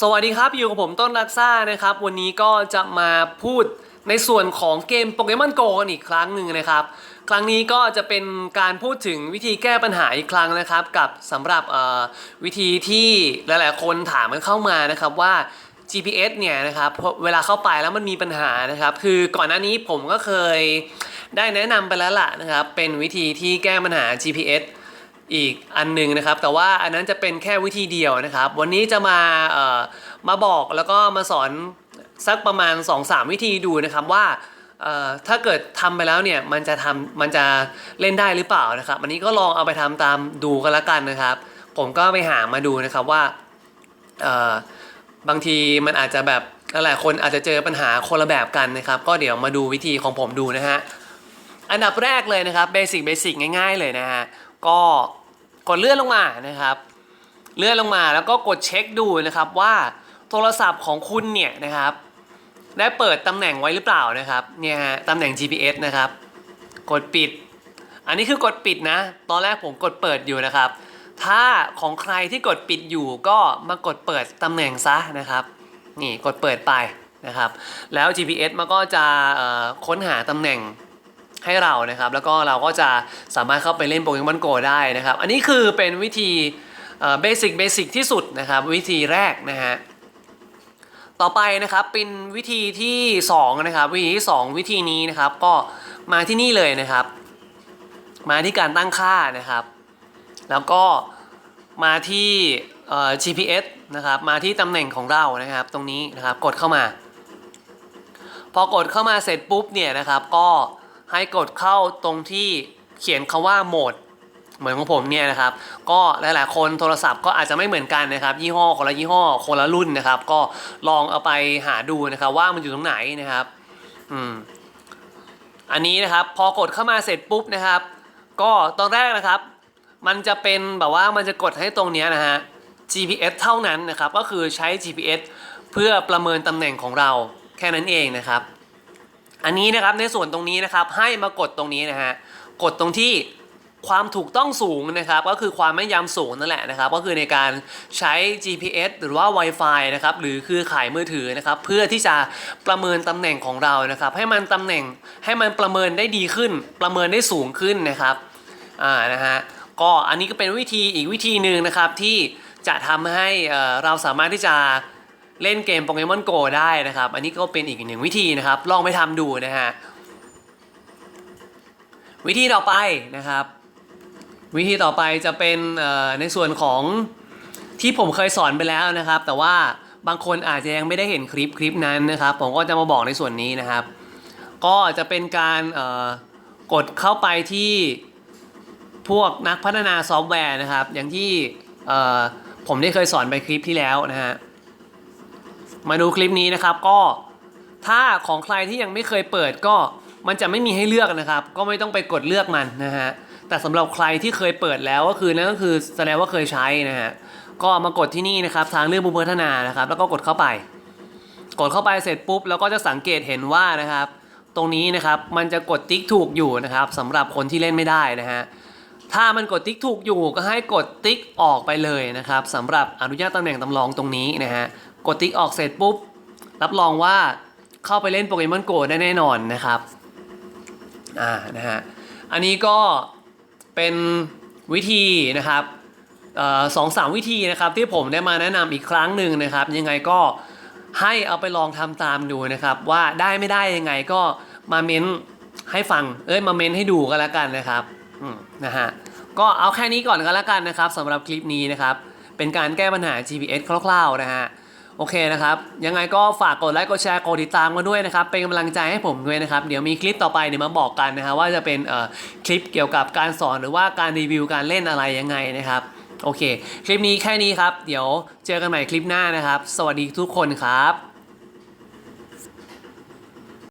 สวัสดีครับ อยู่กับผมต้นรักซ่านะครับ วันนี้ก็จะมาพูดในส่วนของเกมโปเกมอนโกกันอีกครั้งหนึ่งนะครับ ครั้งนี้ก็จะเป็นการพูดถึงวิธีแก้ปัญหาอีกครั้งนะครับ กับสำหรับวิธีที่หลายๆ คนถามกันเข้ามานะครับว่า GPS เนี่ยนะครับเวลาเข้าไปแล้วมันมีปัญหานะครับ คือก่อนหน้านี้ผมก็เคยได้แนะนำไปแล้วล่ะนะครับ เป็นวิธีที่แก้ปัญหา GPS อีกอันหนึ่งนะครับ แต่ว่าอันนั้นจะเป็นแค่วิธีเดียวนะครับ วันนี้จะมาเอ่อมาบอกแล้วก็มาสอนสักประมาณ 2-3 วิธีดูนะครับว่าเอ่อถ้าเกิดทำไปแล้วเนี่ยมันจะทำมันจะเล่นได้หรือเปล่านะครับ อันนี้ก็ลองเอาไปทำตามดูกันละกันนะครับ ผมก็ไปหามาดูนะครับว่าเอ่อบางทีมันอาจจะแบบหลายคนอาจจะเจอปัญหาคนละแบบกันนะครับ ก็เดี๋ยวมาดูวิธีของผมดูนะฮะอันดับแรกเลยนะครับเบสิกเบสิกง่าย ๆ เลยนะฮะ ก็กดเลื่อนลงมานะครับ เลื่อนลงมาแล้วก็กดเช็คดูนะครับว่าโทรศัพท์ของคุณเนี่ยนะครับ ได้เปิดตำแหน่งไว้หรือเปล่านะครับเนี่ยฮะตำแหน่ง GPS นะครับ กดปิด อันนี้คือกดปิดนะ ตอนแรกผมกดเปิดอยู่นะครับ ถ้าของใครที่กดปิดอยู่ก็มากดเปิดตำแหน่งซะนะครับนี่กดเปิดไปนะครับ แล้ว GPS มันก็จะค้นหาตำแหน่ง ให้เรานะครับ แล้วก็เราก็จะสามารถเข้าไปเล่นโปเกมอนโกได้นะครับ อันนี้คือเป็นวิธีเบสิกเบสิกที่สุดนะครับ วิธีแรกนะฮะต่อไปนะครับเป็นวิธีที่2นะครับวิธีที่ 2 วิธีนี้นะครับก็มาที่นี่เลยนะครับ มาที่การตั้งค่านะครับ แล้วก็มาที่ GPS นะครับมาที่ตำแหน่งของเรานะครับ ตรงนี้นะครับกดเข้ามา พอกดเข้ามาเสร็จปุ๊บเนี่ยนะครับก็ ให้กดเข้าตรงที่เขียนคาว่าโหมด เหมือนของผมเนี่ยนะครับ ก็หลายๆ คนโทรศัพท์ก็อาจจะไม่เหมือนกันนะครับ ยี่ห้อคนละยี่ห้อคนละรุ่นนะครับ ก็ลองเอาไปหาดูนะครับว่ามันอยู่ตรงไหนนะครับ อืมอันนี้นะครับพอกดเข้ามาเสร็จปุ๊บนะครับ ก็ตอนแรกนะครับ มันจะเป็นแบบว่ามันจะกดให้ตรงเนี้ยนะฮะ GPS เท่านั้นนะครับ ก็คือใช้ GPS เพื่อประเมินตำแหน่งของเราแค่นั้นเองนะครับ อันนี้นะครับในส่วนตรงนี้นะครับให้มากดตรงนี้นะฮะกดตรงที่ความถูกต้องสูงนะครับก็คือความแม่นยำสูงนั่นแหละนะครับ ก็คือในการใช้ GPS หรือว่า Wi-Fi นะครับหรือคือขายมือถือนะครับเพื่อที่จะประเมินตำแหน่งของเรานะครับ ให้มันตำแหน่งให้มันประเมินได้ดีขึ้น ประเมินได้สูงขึ้นนะครับอ่านะฮะก็อันนี้ก็เป็นวิธีอีกวิธีหนึ่งนะครับที่จะทำให้เราสามารถที่จะ เล่นเกมโปเกมอนโกได้นะครับ อันนี้ก็เป็นอีกหนึ่งวิธีนะครับ ลองไปทำดูนะฮะ วิธีต่อไปนะครับ วิธีต่อไปจะเป็นในส่วนของที่ผมเคยสอนไปแล้วนะครับ แต่ว่าบางคนอาจจะยังไม่ได้เห็นคลิปคลิปนั้นนะครับ ผมก็จะมาบอกในส่วนนี้นะครับ ก็จะเป็นการกดเข้าไปที่พวกนักพัฒนาซอฟต์แวร์นะครับ อย่างที่ผมได้เคยสอนไปคลิปที่แล้วนะฮะ มาดูคลิปนี้นะครับก็ถ้าของใครที่ยังไม่เคยเปิดก็มันจะไม่มีให้เลือกนะครับ ก็ไม่ต้องไปกดเลือกมันนะฮะแต่สำหรับใครที่เคยเปิดแล้วก็คือนั่นก็คือแสดงว่าเคยใช้นะฮะก็มากดที่นี่นะครับทางเลือกผู้พัฒนานะครับ แล้วก็กดเข้าไป กดเข้าไปเสร็จปุ๊บแล้วก็จะสังเกตเห็นว่านะครับ ตรงนี้นะครับมันจะกดติ๊กถูกอยู่นะครับสำหรับคนที่เล่นไม่ได้นะฮะ ถ้ามันกดติ๊กถูกอยู่ก็ให้กดติ๊กออกไปเลยนะครับสำหรับอนุญาตตำแหน่งตำรองตรงนี้นะฮะกดติ๊กออกเสร็จปุ๊บ รับรองว่าเข้าไปเล่นโปเกมอนโกได้แน่นอนนะครับอ่านะฮะอันนี้ก็เป็นวิธีนะครับสองสามวิธีนะครับที่ผมได้มาแนะนำอีกครั้งหนึ่งนะครับ ยังไงก็ให้เอาไปลองทำตามดูนะครับ ว่าได้ไม่ได้ยังไงก็มาเม้นให้ฟังเอ้ยมาเม้นให้ดูกันแล้วกันนะครับ นะฮะก็เอาแค่นี้ก่อนกันแล้วกันนะครับสำหรับคลิปนี้นะครับ เป็นการแก้ปัญหา GPS คร่าวๆนะฮะโอเคนะครับ ยังไงก็ฝากกดไลค์กดแชร์กดติดตามมาด้วยนะครับ เป็นกำลังใจให้ผมด้วยนะครับ เดี๋ยวมีคลิปต่อไปเดี๋ยวมาบอกกันนะฮะว่าจะเป็นเอ่อคลิปเกี่ยวกับการสอนหรือว่าการรีวิวการเล่นอะไรยังไงนะครับโอเค คลิปนี้แค่นี้ครับ เดี๋ยวเจอกันใหม่คลิปหน้านะครับ สวัสดีทุกคนครับ